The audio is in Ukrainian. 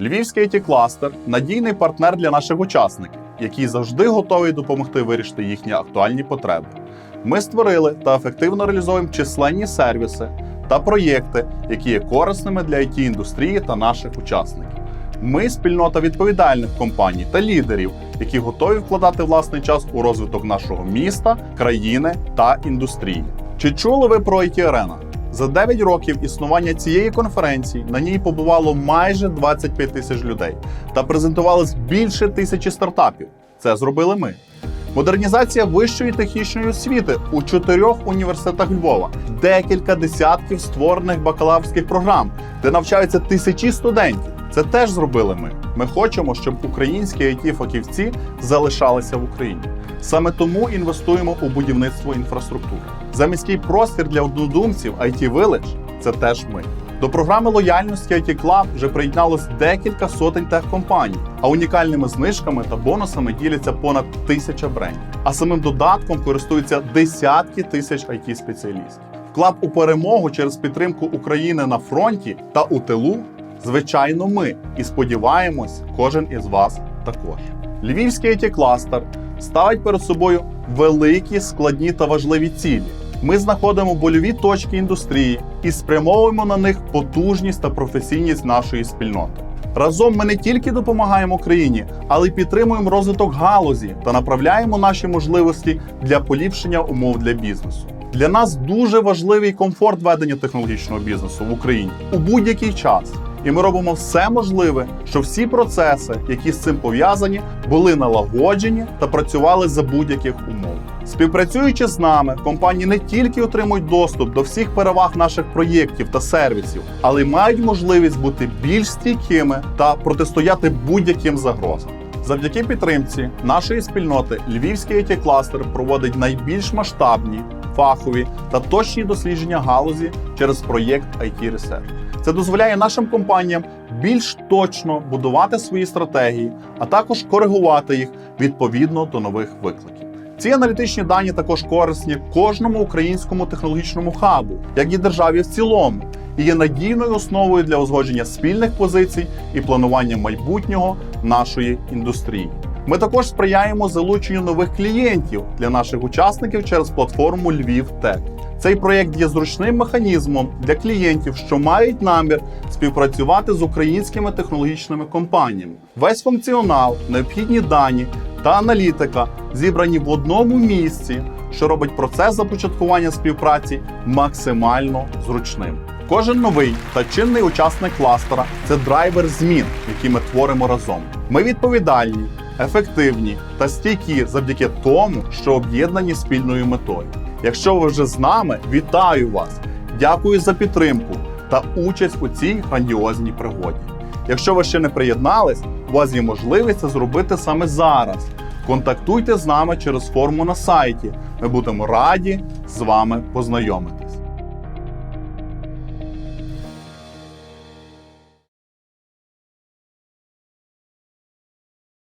Львівський it кластер надійний партнер для наших учасників, який завжди готовий допомогти вирішити їхні актуальні потреби. Ми створили та ефективно реалізуємо численні сервіси та проєкти, які є корисними для it індустрії та наших учасників. Ми спільнота відповідальних компаній та лідерів, які готові вкладати власний час у розвиток нашого міста, країни та індустрії. Чи чули ви про it Arena? За 9 років існування цієї конференції на ній побувало майже 25 тисяч людей та презентувалось більше тисячі стартапів. Це зробили ми. Модернізація вищої технічної освіти у чотирьох університетах Львова, декілька десятків створених бакалаврських програм, де навчаються тисячі студентів. Це теж зробили ми. Ми хочемо, щоб українські it фахівці залишалися в Україні. Саме тому інвестуємо у будівництво інфраструктури. За міський простір для однодумців IT Village – це теж ми. До програми лояльності IT Club вже приєдналось декілька сотень техкомпаній, а унікальними знижками та бонусами діляться понад тисяча брендів. А самим додатком користуються десятки тисяч it спеціалістів. Вклад у перемогу через підтримку України на фронті та у тилу, звичайно, ми і сподіваємось, кожен із вас також. Львівський it кластер ставить перед собою великі, складні та важливі цілі. Ми знаходимо больові точки індустрії і спрямовуємо на них потужність та професійність нашої спільноти. Разом ми не тільки допомагаємо країні, але й підтримуємо розвиток галузі та направляємо наші можливості для поліпшення умов для бізнесу. Для нас дуже важливий комфорт ведення технологічного бізнесу в Україні у будь-який час. І ми робимо все можливе, щоб всі процеси, які з цим пов'язані, були налагоджені та працювали за будь-яких умов. Співпрацюючи з нами, компанії не тільки отримують доступ до всіх переваг наших проєктів та сервісів, але й мають можливість бути більш стійкими та протистояти будь-яким загрозам. Завдяки підтримці нашої спільноти Львівський it кластер проводить найбільш масштабні, фахові та точні дослідження галузі через проєкт IT Research. Це дозволяє нашим компаніям більш точно будувати свої стратегії, а також коригувати їх відповідно до нових викликів. Ці аналітичні дані також корисні кожному українському технологічному хабу, як і державі в цілому, і є надійною основою для узгодження спільних позицій і планування майбутнього нашої індустрії. Ми також сприяємо залученню нових клієнтів для наших учасників через платформу Львів Тек. Цей проєкт є зручним механізмом для клієнтів, що мають намір співпрацювати з українськими технологічними компаніями. Весь функціонал, необхідні дані та аналітика зібрані в одному місці, що робить процес започаткування співпраці максимально зручним. Кожен новий та чинний учасник кластера це драйвер змін, які ми творимо разом. Ми відповідальні, ефективні та стійкі завдяки тому, що об'єднані спільною метою. Якщо ви вже з нами, вітаю вас! Дякую за підтримку та участь у цій грандіозній пригоді. Якщо ви ще не приєднались, у вас є можливість це зробити саме зараз. Контактуйте з нами через форму на сайті. Ми будемо раді з вами познайомитися.